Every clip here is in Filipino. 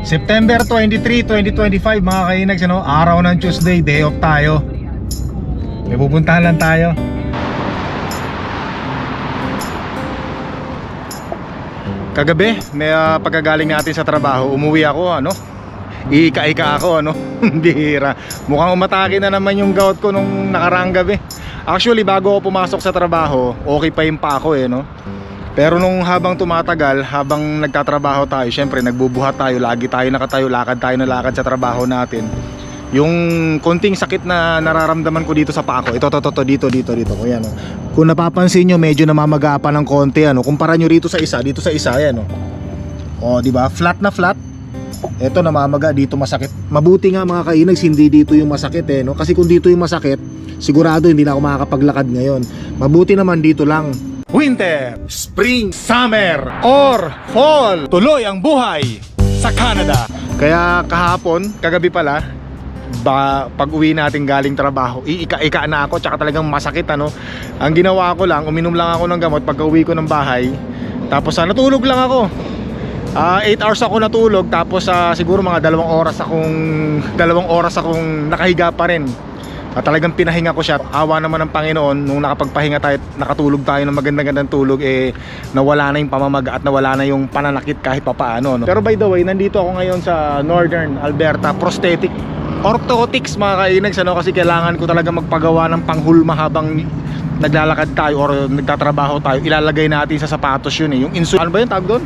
September 23, 2025 mga kainags ano, araw ng Tuesday, day off tayo. May pupuntahan lang tayo. Kagabi, may ah, pagkagaling natin sa trabaho, umuwi ako ano. Iika-ika ako ano. Bihira. Mukhang umatake na naman yung gout ko nung nakaraang gabi. Actually, bago ako pumasok sa trabaho, okay pa yung pa ako eh no. Pero nung habang tumatagal, habang nagtatrabaho tayo, syempre nagbubuhat tayo, lagi tayo nakatayo, lakad tayo na lakad sa trabaho natin. Yung konting sakit na nararamdaman ko dito sa paa ko, ito, ito, ito, dito, dito, dito, ko yan. Oh. Kung napapansin nyo, medyo namamaga pa ng konti, ano. Kumpara nyo rito sa isa, dito sa isa, yan, oh. Oh, di ba? Flat na flat. Ito namamaga, dito masakit. Mabuti nga mga kainags, hindi dito yung masakit eh, no? Kasi kung dito yung masakit, sigurado hindi na ako makakapaglakad ngayon. Mabuti naman dito lang. Winter, Spring, Summer, or Fall. Tuloy ang buhay sa Canada. Kaya kahapon, kagabi pala, ba pag uwi natin galing trabaho, iika-ika na ako tsaka talagang masakit ano. Ang ginawa ko lang, uminom lang ako ng gamot pagka uwi ko ng bahay. Tapos ah, natulog lang ako. 8 hours ako natulog tapos ah, siguro mga dalawang oras akong dalawang oras akong nakahiga pa rin. At talagang pinahinga ko siya. Awa naman ng Panginoon nung nakapagpahinga tayo, at nakatulog tayo ng magandang-gandang tulog eh nawala na yung pamamaga at nawala na yung pananakit kahit papaano no. Pero by the way, nandito ako ngayon sa Northern Alberta Prosthetic Orthotics mga kainags ano kasi kailangan ko talaga magpagawa ng panghulma habang naglalakad tayo or nagtatrabaho tayo. Ilalagay natin sa sapatos yun eh. Yung insole, ano ba yung tawag doon?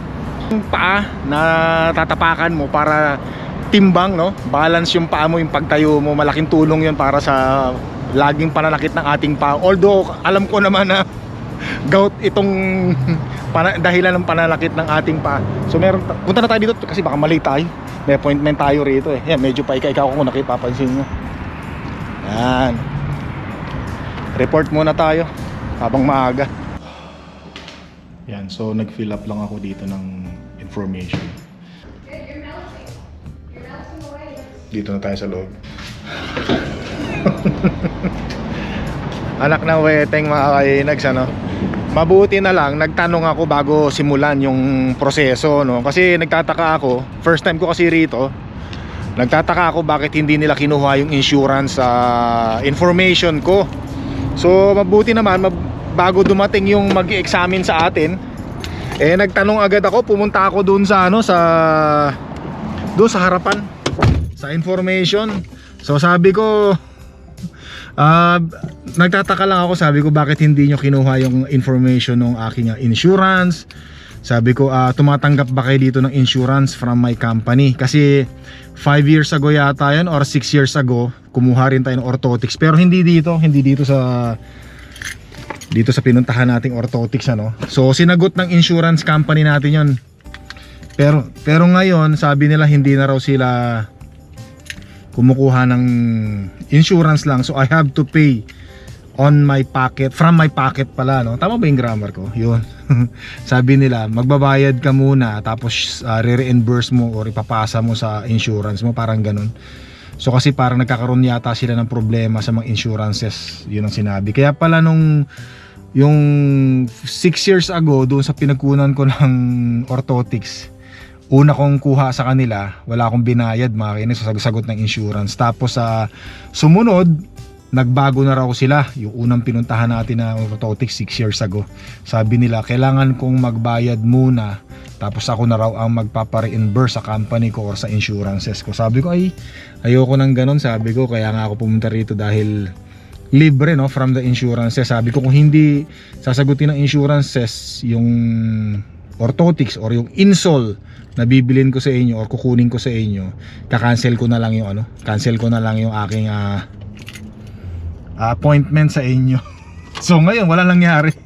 Yung paa na tatapakan mo para timbang no? Balance yung paa mo yung pagtayo mo. Malaking tulong yun para sa laging pananakit ng ating paa. Although alam ko naman na gout itong dahilan ng pananakit ng ating paa. So meron punta na tayo dito kasi baka mali tayo. May appointment tayo rito eh. Yan medyo pa ikaw kung nakipapansin nyo. Yan. Report muna tayo habang maaga. Yan so nag fill up lang ako dito ng information dito na tayo sa loob. Anak ng weteng mga kainags ano? Mabuti na lang nagtanong ako bago simulan yung proseso no? Kasi nagtataka ako first time ko kasi rito nagtataka ako bakit hindi nila kinuha yung insurance sa information ko. So mabuti naman mab- bago dumating yung mag-examine sa atin eh nagtanong agad ako pumunta ako doon sa ano sa doon sa harapan sa information. So sabi ko ah nagtataka lang ako. Sabi ko bakit hindi nyo kinuha yung information ng aking ah, insurance? Sabi ko ah, tumatanggap ba kayo dito ng insurance from my company? Kasi 5 years ago yata yun or 6 years ago kumuha rin tayo ng orthotics. Pero hindi dito hindi dito sa dito sa pinuntahan nating orthotics ano? So sinagot ng insurance company natin yon pero pero ngayon sabi nila hindi na raw sila kumukuha ng insurance lang. So I have to pay on my pocket from my pocket pala no? Tama ba yung grammar ko? Yun. Sabi nila magbabayad ka muna tapos uh, re-reimburse mo or ipapasa mo sa insurance mo. Parang ganun. So kasi parang nagkakaroon yata sila ng problema sa mga insurances. Yun ang sinabi. Kaya pala nung yung 6 years ago doon sa pinagkunan ko ng orthotics una kong kuha sa kanila wala akong binayad mga kinis sa sagot ng insurance. Tapos sa sumunod nagbago na raw sila. Yung unang pinuntahan natin na orthotics 6 years ago. Sabi nila kailangan kong magbayad muna. Tapos ako na raw ang magpapa-reimburse sa company ko or sa insurances ko. Sabi ko ay ayoko nang ganun sabi ko. Kaya nga ako pumunta rito dahil libre no from the insurances. Sabi ko kung hindi sasagutin ng insurances yung orthotics or yung insole na bibilin ko sa inyo or kukunin ko sa inyo kakancel ko na lang yung ano cancel ko na lang yung aking ah, appointment sa inyo. So ngayon wala nangyari.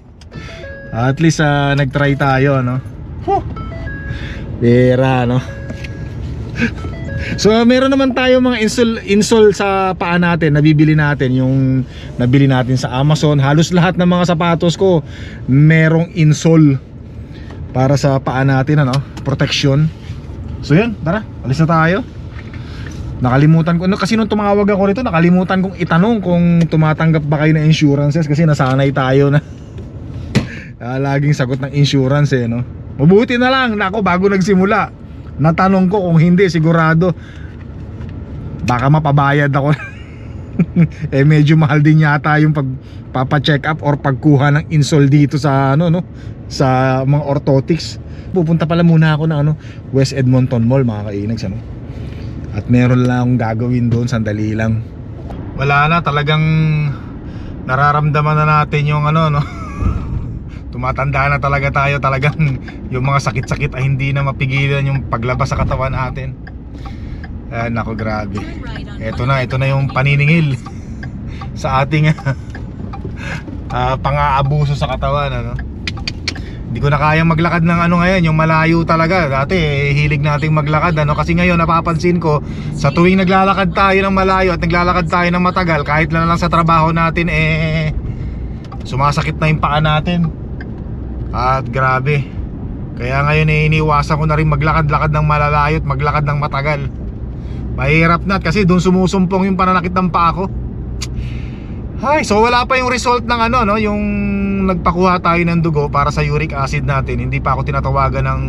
At least ah, nagtry tayo no? Huh. Bira no? So meron naman tayo mga insole, insole sa paa natin. Nabibili natin yung nabili natin sa Amazon. Halos lahat ng mga sapatos ko Merong insole Para sa paa natin ano Protection So yun tara alis na tayo. Nakalimutan ko no, Kasi nung tumawag ako rito Nakalimutan kong itanong kung tumatanggap ba kayo ng insurances Kasi nasanay tayo na Ah, Laging sagot ng insurance eh no? Mabuti na lang nako bago nagsimula. Natanong ko kung hindi sigurado. Baka mapabayad ako. eh medyo mahal din yata yung pagpapa-check up or pagkuha ng insole dito sa ano no sa mga orthotics. Pupunta pala muna ako ng ano West Edmonton Mall mga kainags ano. At meron lang akong gagawin doon sandali lang. Wala na talagang nararamdaman na natin yung ano no. Tumatanda na talaga tayo talagang yung mga sakit-sakit ay hindi na mapigilan yung paglabas sa katawan natin. Ah, nako grabe. Ito na, ito na yung paniningil sa ating ah, pang-aabuso sa katawan ano. Hindi ko na kayang maglakad ng ano ngayon, yung malayo talaga. Dati eh, hilig nating maglakad ano kasi ngayon napapansin ko sa tuwing naglalakad tayo ng malayo at naglalakad tayo ng matagal kahit na lang sa trabaho natin eh sumasakit na yung paa natin. At grabe. Kaya ngayon eh, iniwasan ko na rin maglakad-lakad ng malalayo at maglakad ng matagal. Mahirap na kasi doon sumusumpong yung pananakit ng paa ko. Ay, so wala pa yung result ng ano no, yung nagpakuha tayo ng dugo para sa uric acid natin. Hindi pa ako tinatawagan ng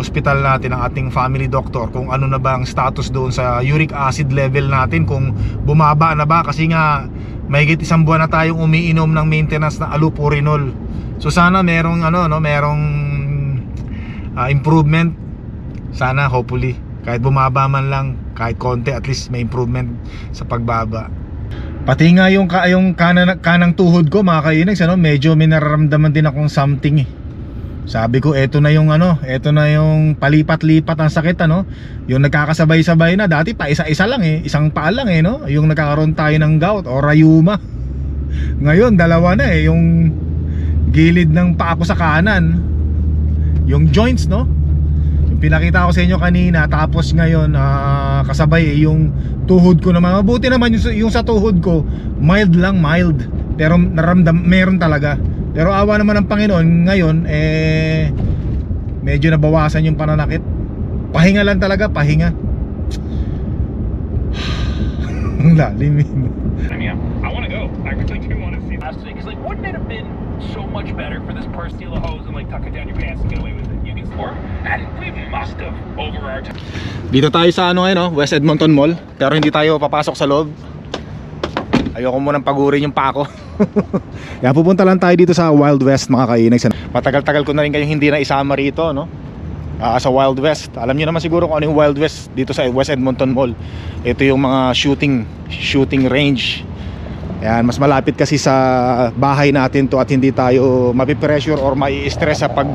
ospital natin ang ating family doctor kung ano na ba ang status doon sa uric acid level natin kung bumaba na ba kasi nga mahigit isang buwan na tayong umiinom ng maintenance na allopurinol. So sana merong ano no, merong ah, improvement. Sana hopefully kahit bumaba man lang kahit konti at least may improvement sa pagbaba. Pati nga yung, ka, yung kanan, kanang tuhod ko mga kainags ano, medyo may nararamdaman din akong something eh. Sabi ko eto na yung ano, eto na yung palipat-lipat ang sakit ano. Yung nagkakasabay-sabay na dati pa isa-isa lang eh, isang paa lang eh no. Yung nagkakaroon tayo ng gout o rayuma. Ngayon dalawa na eh, yung gilid ng paa ko sa kanan. Yung joints no. Pinakita ko sa inyo kanina tapos ngayon ah, kasabay eh, yung tuhod ko naman. Mabuti naman yung, yung sa tuhod ko, mild lang, mild. Pero naramdam meron talaga. Pero awa naman ng Panginoon, ngayon eh medyo nabawasan yung pananakit. Pahinga lang talaga, pahinga. Ang lalim eh. I mean, I, I want to go. I really do want to see last week. Because, like, wouldn't it have been so much better for this person to steal a hose and, like, tuck it down your pants and get away with it? You can sport. And we have, over our time. Dito tayo sa ano ngayon, no? West Edmonton Mall. Pero hindi tayo papasok sa loob. Ayoko munang pagurin yung pako. Kaya pupunta lang tayo dito sa Wild West mga kainags. Matagal-tagal ko na rin kayong hindi na isama rito, no? Ah, sa Wild West. Alam niyo naman siguro kung ano yung Wild West dito sa West Edmonton Mall. Ito yung mga shooting shooting range. Ayan, mas malapit kasi sa bahay natin to at hindi tayo mapipressure or mai-stress sa pag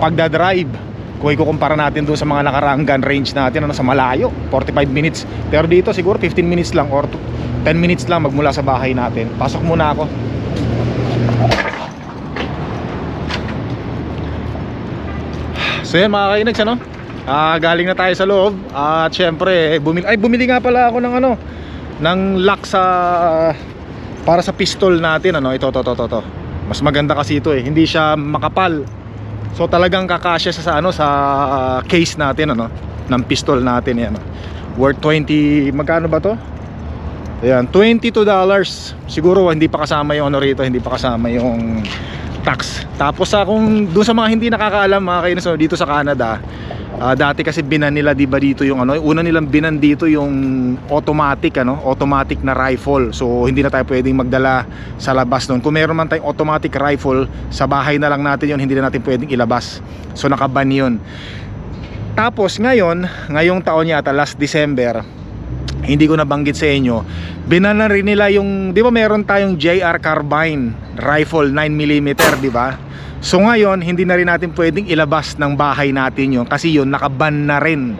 pagdadrive. Kung ikukumpara natin doon sa mga nakaraang gun range natin ano, sa malayo, 45 minutes. Pero dito siguro 15 minutes lang or 10 minutes lang magmula sa bahay natin. Pasok muna ako. So yan mga kainags ano Ah, galing na tayo sa loob At syempre bumili, Ay bumili nga pala ako ng ano Ng lock sa Para sa pistol natin ano Ito to to to to Mas maganda kasi ito eh Hindi siya makapal So talagang kakasya sa, sa ano Sa ah, case natin ano Ng pistol natin yan ano. Worth 20 Magkano ba to? Ayan, $22 Siguro hindi pa kasama yung ano rito Hindi pa kasama yung tax Tapos sa kung doon sa mga hindi nakakaalam mga kainis dito sa Canada ah, Dati kasi binan nila di ba dito yung ano Una nilang binan dito yung automatic ano Automatic na rifle. So hindi na tayo pwedeng magdala sa labas noon Kung meron man tayong automatic rifle Sa bahay na lang natin yun Hindi na natin pwedeng ilabas. So nakaban yun. Tapos ngayon Ngayong taon yata last December hindi ko nabanggit sa inyo binana rin nila yung di ba meron tayong JR carbine rifle 9mm di ba so ngayon hindi na rin natin pwedeng ilabas ng bahay natin yun kasi yun nakaban na rin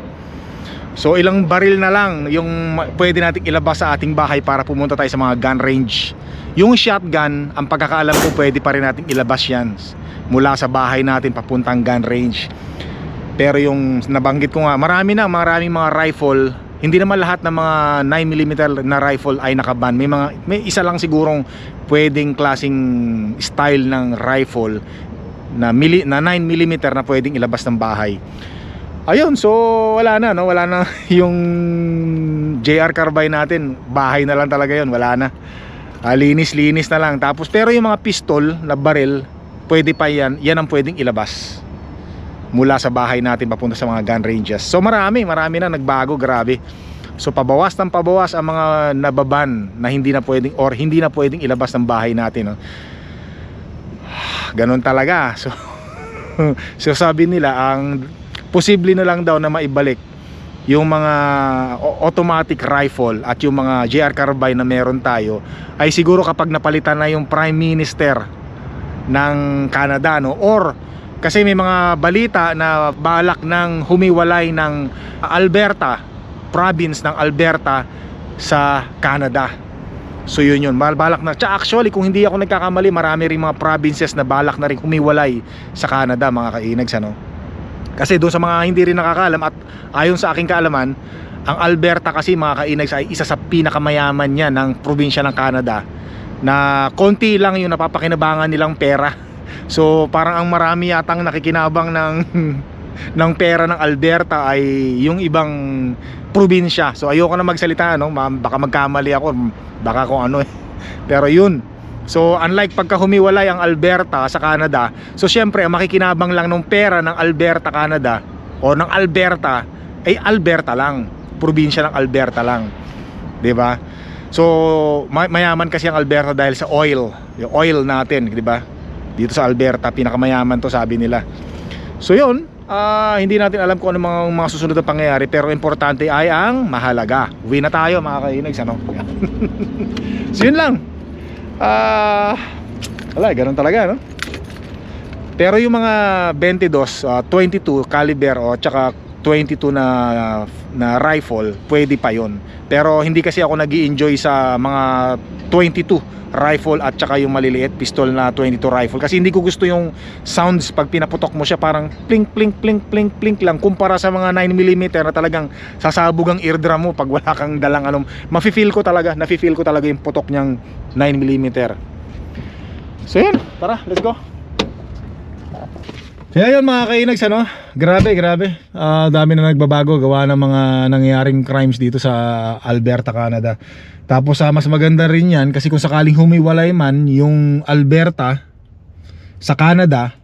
so ilang baril na lang yung pwede nating ilabas sa ating bahay para pumunta tayo sa mga gun range yung shotgun ang pagkakaalam ko pwede pa rin nating ilabas yan mula sa bahay natin papuntang gun range pero yung nabanggit ko nga, marami na, maraming mga rifle. Hindi naman lahat ng mga 9mm na rifle ay nakaban. May mga may isa lang sigurong pwedeng klasing style ng rifle na mili, na 9mm na pwedeng ilabas ng bahay. Ayun, so wala na no, wala na yung JR carbine natin. Bahay na lang talaga 'yon, wala na. Ah, linis-linis na lang. Tapos pero yung mga pistol na baril, pwede pa 'yan. Yan ang pwedeng ilabas. mula sa bahay natin papunta sa mga gun ranges. So marami, marami na nagbago, grabe. So pabawas ng pabawas ang mga nababan na hindi na pwedeng or hindi na pwedeng ilabas ng bahay natin. No? Ganon talaga. So, so sabi nila ang posible na lang daw na maibalik yung mga automatic rifle at yung mga JR carbine na meron tayo ay siguro kapag napalitan na yung prime minister ng Canada no or kasi may mga balita na balak ng humiwalay ng Alberta province ng Alberta sa Canada so yun yun. Balak na. Tsaka actually kung hindi ako nagkakamali marami rin mga provinces na balak na rin humiwalay sa Canada mga kainags ano? Kasi doon sa mga hindi rin nakakalam at ayon sa aking kaalaman ang Alberta kasi mga kainags ay isa sa pinakamayaman niya ng probinsya ng Canada na konti lang yung napapakinabangan nilang pera. So parang ang marami yatang nakikinabang ng ng pera ng Alberta ay yung ibang probinsya so ayoko na magsalita no baka magkamali ako baka kung ano eh pero yun So unlike pagka humiwalay ang Alberta sa Canada, so syempre ang makikinabang lang ng pera ng Alberta, Canada o ng Alberta ay Alberta lang, probinsya ng Alberta lang. 'Di ba? So may- mayaman kasi ang Alberta dahil sa oil, yung oil natin, 'di ba? Dito sa Alberta pinakamayaman 'to sabi nila. So 'yun, ah, hindi natin alam kung ano mga, mga susunod na pangyayari pero importante ay ang mahalaga. Uwi na tayo mga kainags ano. so yun lang. Ah, wala, ganun talaga, no? Pero yung mga 22, ah, 22 caliber o tsaka 22 na na rifle, pwede pa 'yon. Pero hindi kasi ako nag enjoy sa mga 22 rifle at tsaka yung maliliit pistol na 22 rifle. Kasi hindi ko gusto yung sounds pag pinaputok mo siya parang plink plink plink plink plink lang. Kumpara sa mga 9mm na talagang sasabog ang eardrum mo pag wala kang dalang anong mafe-feel ko talaga nafe-feel ko talaga yung putok niyang 9mm so yun. Tara let's go kaya yun mga kainags ano? Grabe grabe. Ah, dami na nagbabago gawa ng mga nangyaring crimes dito sa Alberta, Canada. Tapos ah, mas maganda rin yan kasi kung sakaling humiwalay man yung Alberta sa Canada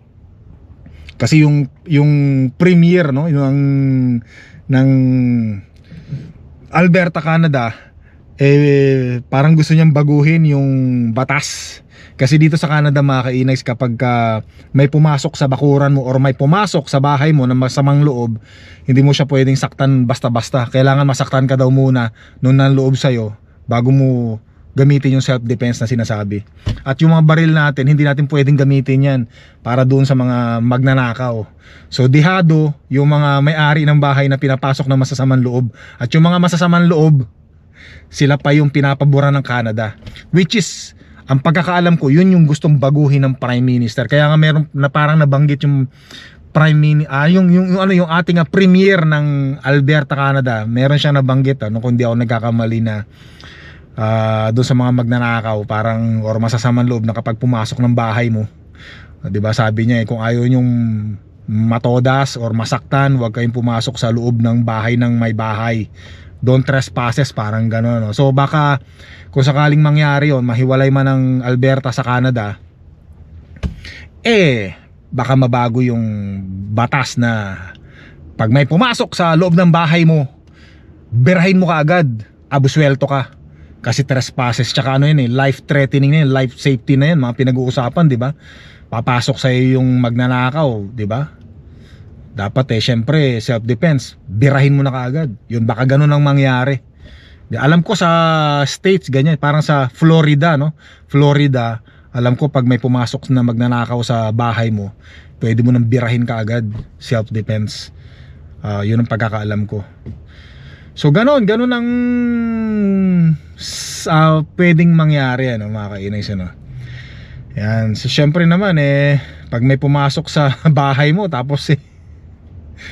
kasi yung yung premier no? Yung ng Alberta, Canada eh parang gusto niyang baguhin yung batas kasi dito sa Canada mga kainags kapag ka may pumasok sa bakuran mo or may pumasok sa bahay mo na masamang loob hindi mo siya pwedeng saktan basta-basta. Kailangan masaktan ka daw muna nung nanloob sa'yo bago mo gamitin yung self-defense na sinasabi. At yung mga baril natin hindi natin pwedeng gamitin yan para doon sa mga magnanakaw. So dihado yung mga may-ari ng bahay na pinapasok ng masasamang loob. At yung mga masasamang loob sila pa yung pinapabura ng Canada which is ang pagkakaalam ko yun yung gustong baguhin ng prime minister. Kaya nga meron na parang nabanggit yung prime minister ah, yung, yung, yung ano yung ating ah, premier ng Alberta Canada. Meron siya nabanggit ano kung di ako nagkakamali na ah, doon sa mga magnanakaw parang or masasamang loob na kapag pumasok ng bahay mo. Ah, 'di ba sabi niya eh, kung ayaw yung matodas or masaktan huwag kayong pumasok sa loob ng bahay ng may bahay don't trespasses parang gano'n no? so baka kung sakaling mangyari yon mahiwalay man ng Alberta sa Canada eh baka mabago yung batas na pag may pumasok sa loob ng bahay mo birahin mo kaagad abuswelto ka. Kasi trespasses tsaka ano yun eh life threatening na yun life safety na yun mga pinag-uusapan di ba? Papasok sa yung magnanakaw di ba dapat eh syempre self defense birahin mo na kaagad. Yun baka ganun ang mangyari. Alam ko sa states ganyan. Parang sa Florida no? Florida alam ko pag may pumasok na magnanakaw sa bahay mo pwede mo nang birahin kaagad self defense Ah, yun ang pagkakaalam ko. So ganon, ganon ang ah, pwedeng mangyari ano mga kainays ano. Yan, so syempre naman eh pag may pumasok sa bahay mo tapos eh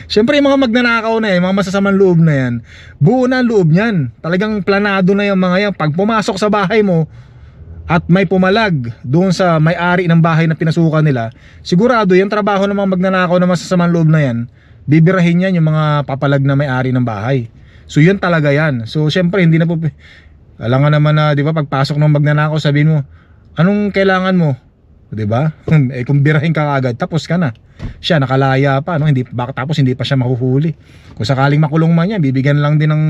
Syempre yung mga magnanakaw na yan, mga masasamang loob na yan, buo na ang loob niyan. Talagang planado na yung mga yan. Pag pumasok sa bahay mo at may pumalag doon sa may-ari ng bahay na pinasukan nila, sigurado yung trabaho ng mga magnanakaw na masasamang loob na yan, bibirahin yan yung mga papalag na may-ari ng bahay. So yun talaga yan. So syempre hindi na po alam nga naman na 'di ba pagpasok ng magnanakaw sabihin mo, anong kailangan mo? 'Di ba? eh kung birahin ka agad, tapos ka na. Siya nakalaya pa, no? Hindi baka tapos hindi pa siya mahuhuli. Kung sakaling makulong man yan, bibigyan lang din ng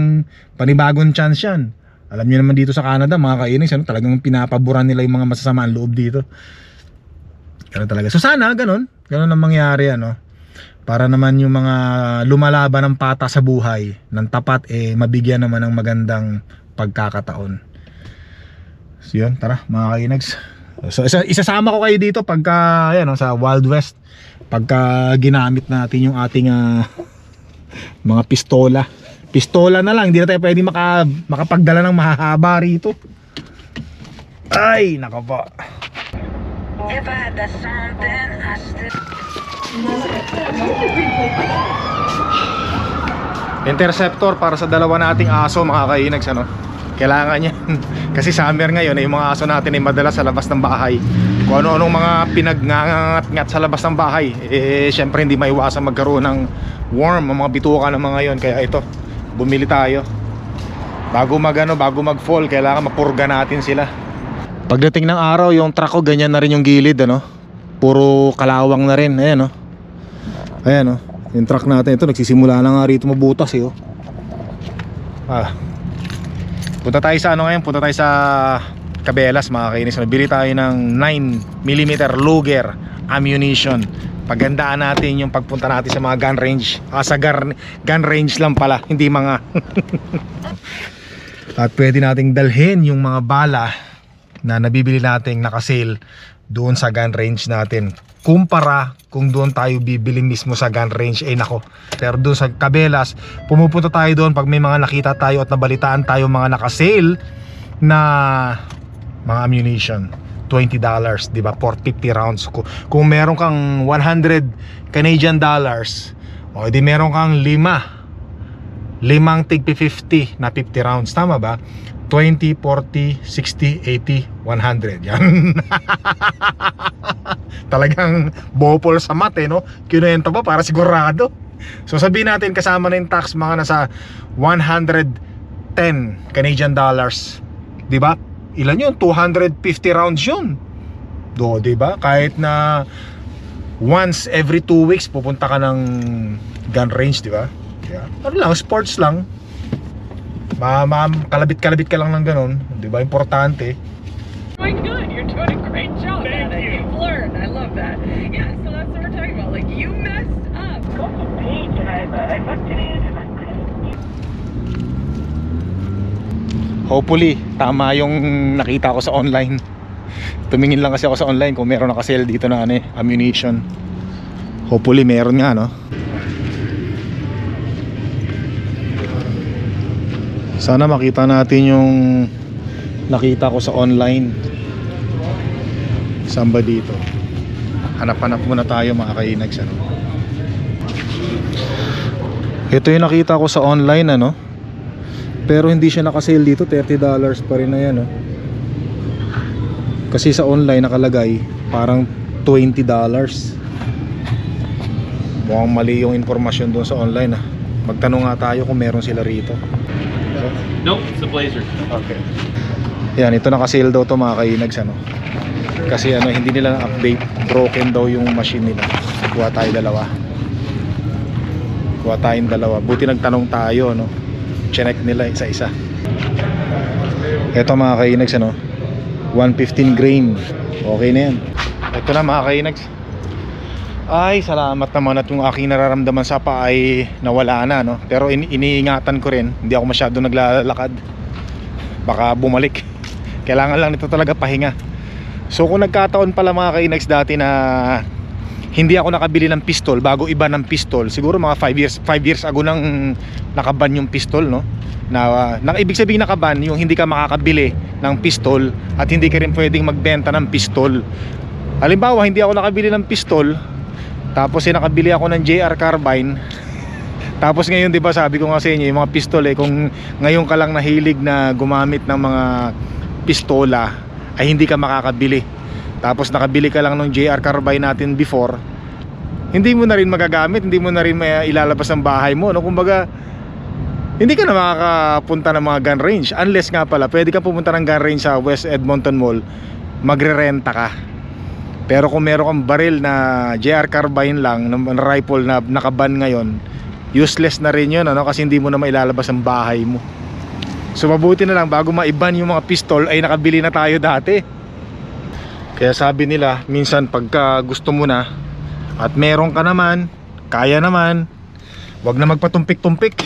panibagong chance yan. Alam niyo naman dito sa Canada, mga kainis, ano, talagang pinapaboran nila yung mga masasamang loob dito. Ganun talaga. So sana ganun, ganun ang mangyari ano. Para naman yung mga lumalaban ng pata sa buhay ng tapat eh mabigyan naman ng magandang pagkakataon. So yun, tara mga kainags. So isa, isasama ko kayo dito pagka ayan, sa Wild West pagka ginamit natin yung ating ah, mga pistola. Pistola na lang, hindi na tayo pwede maka, makapagdala ng mahahaba rito. Ay, nako po. Interceptor para sa dalawa nating aso mga kainags ano. Kailangan yan. Kasi summer ngayon eh, yung mga aso natin ay madalas sa labas ng bahay. Kung ano-anong mga pinagngangat-ngat sa labas ng bahay, eh syempre hindi maiwasan magkaroon ng worm ang mga bituka ng mga yon. Kaya ito, bumili tayo. Bago mag ano, bago mag fall, kailangan mapurga natin sila. Pagdating ng araw, yung truck ko ganyan na rin yung gilid ano. Puro kalawang na rin, ayan oh. Ayan oh. Yung truck natin ito nagsisimula na nga rito mabutas eh oh. Ah. Punta tayo sa ano ngayon, punta tayo sa Cabelas mga kainis. Nabili tayo ng 9mm Luger ammunition. Pagandaan natin yung pagpunta natin sa mga gun range. Ah, sa gun, gun range lang pala, hindi mga At pwede nating dalhin yung mga bala na nabibili nating nakasale doon sa gun range natin. Kumpara kung doon tayo bibili mismo sa gun range, eh nako. Pero doon sa Cabelas, pumupunta tayo doon pag may mga nakita tayo at nabalitaan tayo mga nakasale na mga ammunition. $20, di ba? For 50 rounds. Kung, kung meron kang 100 Canadian dollars, o di meron kang 5 limang tig 50 na 50 rounds. Tama ba? 20, 40, 60, 80, 100 yan. Talagang bopol sa mate no? Kinuwento pa para sigurado. So sabihin natin kasama na yung tax mga nasa 110 Canadian dollars. Di ba? Ilan yun? 250 rounds yun. Do di ba? Kahit na once every two weeks pupunta ka ng gun range di ba Yeah. Ano lang, sports lang. Ma, ma kalabit-kalabit ka lang ng ganun, 'di ba? Importante. My God, you're doing a great job Thank at it. you. You've learned. I love that. Yeah, so that's what we're talking about. Like, you messed up. Hopefully, tama yung nakita ko sa online. Tumingin lang kasi ako sa online kung meron naka-sale dito na ano, eh, ammunition. Hopefully meron nga, no? Sana makita natin yung nakita ko sa online. Saan ba dito? Hanap-hanap muna tayo mga kainags, ano? Ito yung nakita ko sa online, ano? Pero hindi siya nakasale dito, $30 pa rin na yan, oh. Kasi sa online nakalagay parang $20. Mukhang mali yung informasyon doon sa online, ah. Magtanong nga tayo kung meron sila rito. Nope, it's a blazer. Okay. Yan, ito nakasale daw to mga kainags ano. Kasi ano, hindi nila na-update, broken daw yung machine nila. Kuha tayo dalawa. Kuha tayong dalawa. Buti nagtanong tayo, no. Check nila isa-isa. Ito mga kainags ano. 115 grain. Okay na yan. Ito na mga kainags. Ay, salamat naman at yung aking nararamdaman sa paa ay nawala na, no? Pero ini- iniingatan ko rin, hindi ako masyado naglalakad. Baka bumalik. Kailangan lang nito talaga pahinga. So kung nagkataon pala mga kainags dati na hindi ako nakabili ng pistol bago iba ng pistol, siguro mga 5 years 5 years ago nang nakaban yung pistol, no? Na nang ibig sabihin nakaban yung hindi ka makakabili ng pistol at hindi ka rin pwedeng magbenta ng pistol. Halimbawa, hindi ako nakabili ng pistol, tapos eh, nakabili ako ng JR carbine. Tapos ngayon 'di ba sabi ko nga sa inyo yung mga pistol eh kung ngayon ka lang nahilig na gumamit ng mga pistola ay hindi ka makakabili. Tapos nakabili ka lang ng JR carbine natin before, hindi mo na rin magagamit, hindi mo na rin may ilalabas ng bahay mo, no? Kumbaga hindi ka na makakapunta ng mga gun range unless nga pala pwede ka pumunta ng gun range sa West Edmonton Mall magre-renta ka Pero kung meron kang baril na JR carbine lang, na rifle na nakaban ngayon, useless na rin yun ano? kasi hindi mo na mailalabas ang bahay mo. So mabuti na lang bago maiban yung mga pistol ay nakabili na tayo dati. Kaya sabi nila, minsan pagka gusto mo na at meron ka naman, kaya naman, wag na magpatumpik-tumpik.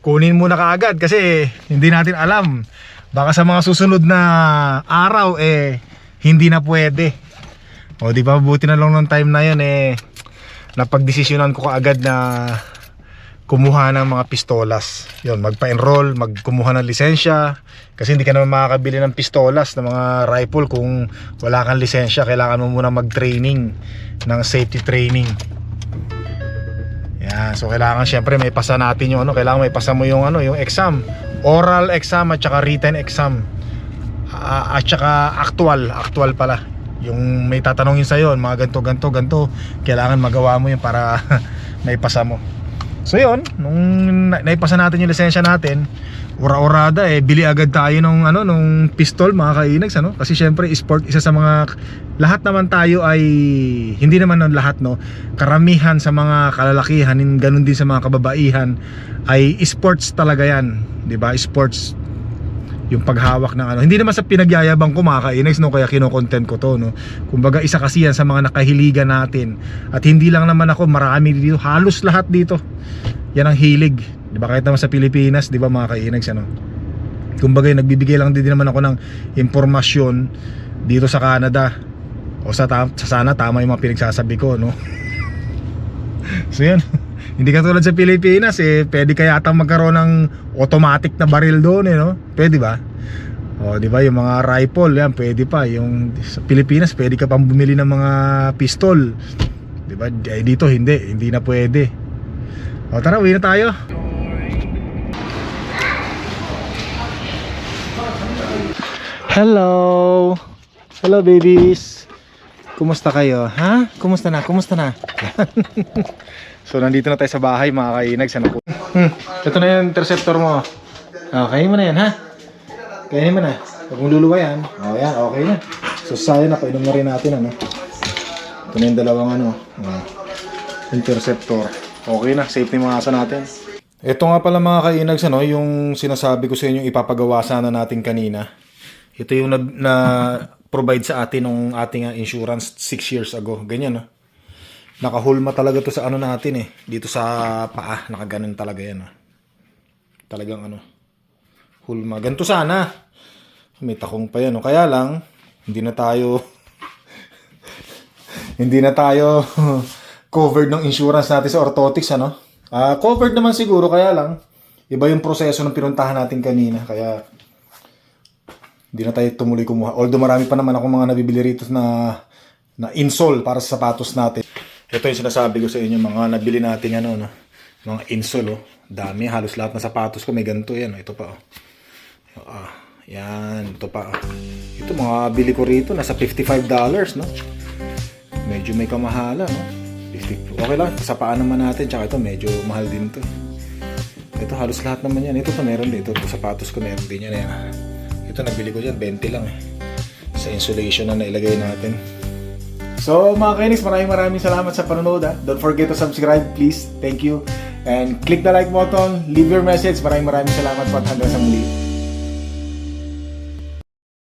Kunin mo na kaagad kasi hindi natin alam. Baka sa mga susunod na araw eh hindi na pwede. O di ba buti na lang nung time na yun eh napagdesisyonan ko kaagad na kumuha ng mga pistolas. Yun, magpa-enroll, magkumuha ng lisensya. Kasi hindi ka naman makakabili ng pistolas ng mga rifle kung wala kang lisensya. Kailangan mo muna mag-training ng safety training. Yan, so kailangan syempre may pasa natin yung ano, kailangan may pasa mo yung ano, yung exam. Oral exam at saka written exam. Ah, at saka actual, actual pala. Yung may tatanungin sa mga ganto ganto ganto, kailangan magawa mo yun para may pasa mo. So yun, nung na- naipasa natin yung lisensya natin, ura-urada eh, bili agad tayo ng ano, nung pistol mga kainags ano? Kasi syempre sport isa sa mga lahat naman tayo ay hindi naman ng lahat no. Karamihan sa mga kalalakihan, ganun din sa mga kababaihan ay sports talaga 'yan, 'di ba? Sports yung paghawak ng ano. Hindi naman sa pinagyayabang ko mga kainags no kaya kino-content ko to no. Kumbaga isa kasi yan sa mga nakahiligan natin. At hindi lang naman ako, marami dito, halos lahat dito. Yan ang hilig. 'Di ba kahit naman sa Pilipinas, 'di ba mga kainags ano. Kumbaga nagbibigay lang din naman ako ng impormasyon dito sa Canada. O sa, ta- sa sana tama yung mga pinagsasabi ko no. so yan. Hindi katulad sa Pilipinas eh, pwede kaya atang magkaroon ng automatic na baril doon eh, no? Pwede ba? O, di ba yung mga rifle, yan, pwede pa. Yung sa Pilipinas, pwede ka pang bumili ng mga pistol. Di ba? Eh, dito hindi, hindi na pwede. O, tara, uwi na tayo. Hello. Hello babies. Kumusta kayo? Ha? Kumusta na? Kumusta na? so nandito na tayo sa bahay mga kainag. Sana po. Hmm. Ito na yung interceptor mo. Ah, kainin mo na yan ha? Kainin mo na. Huwag mong luluwa yan. O yan, okay na. So sayang na, painom na rin natin ano. Ito na yung dalawang ano. ah, interceptor. Okay na, safe na mga asa natin. Ito nga pala mga kainags ano, yung sinasabi ko sa inyo ipapagawa sana natin kanina. Ito yung nag, na provide sa atin ng ating uh, insurance 6 years ago. Ganyan no. Nakahulma talaga to sa ano natin eh. Dito sa paa, nakaganon talaga yan. ah. Talagang ano. Hulma. Ganito sana. May takong pa yan. No? Kaya lang, hindi na tayo hindi na tayo covered ng insurance natin sa orthotics ano. Ah, covered naman siguro kaya lang iba yung proseso ng pinuntahan natin kanina kaya hindi na tayo tumuloy kumuha. Although marami pa naman ako mga nabibili rito na na insole para sa sapatos natin. Ito yung sinasabi ko sa inyo mga nabili natin ano no. Mga insole oh. Dami halos lahat ng sapatos ko may ganito yan. oh. Ito pa oh. Ah, yan, ito pa. oh. Ito mga bili ko rito nasa $55 no. Medyo may kamahala no. 50. Okay lang, sa paa naman natin tsaka ito medyo mahal din to. eh. Ito halos lahat naman yan. Ito to meron din. Ito, sapatos ko meron din yan. Ayan. Ito nabili ko dyan, 20 lang eh. Sa insulation na nailagay natin. So mga kainis, maraming maraming salamat sa panonood. ha. Don't forget to subscribe please. Thank you. And click the like button, leave your message. Maraming maraming salamat po at hanggang sa muli.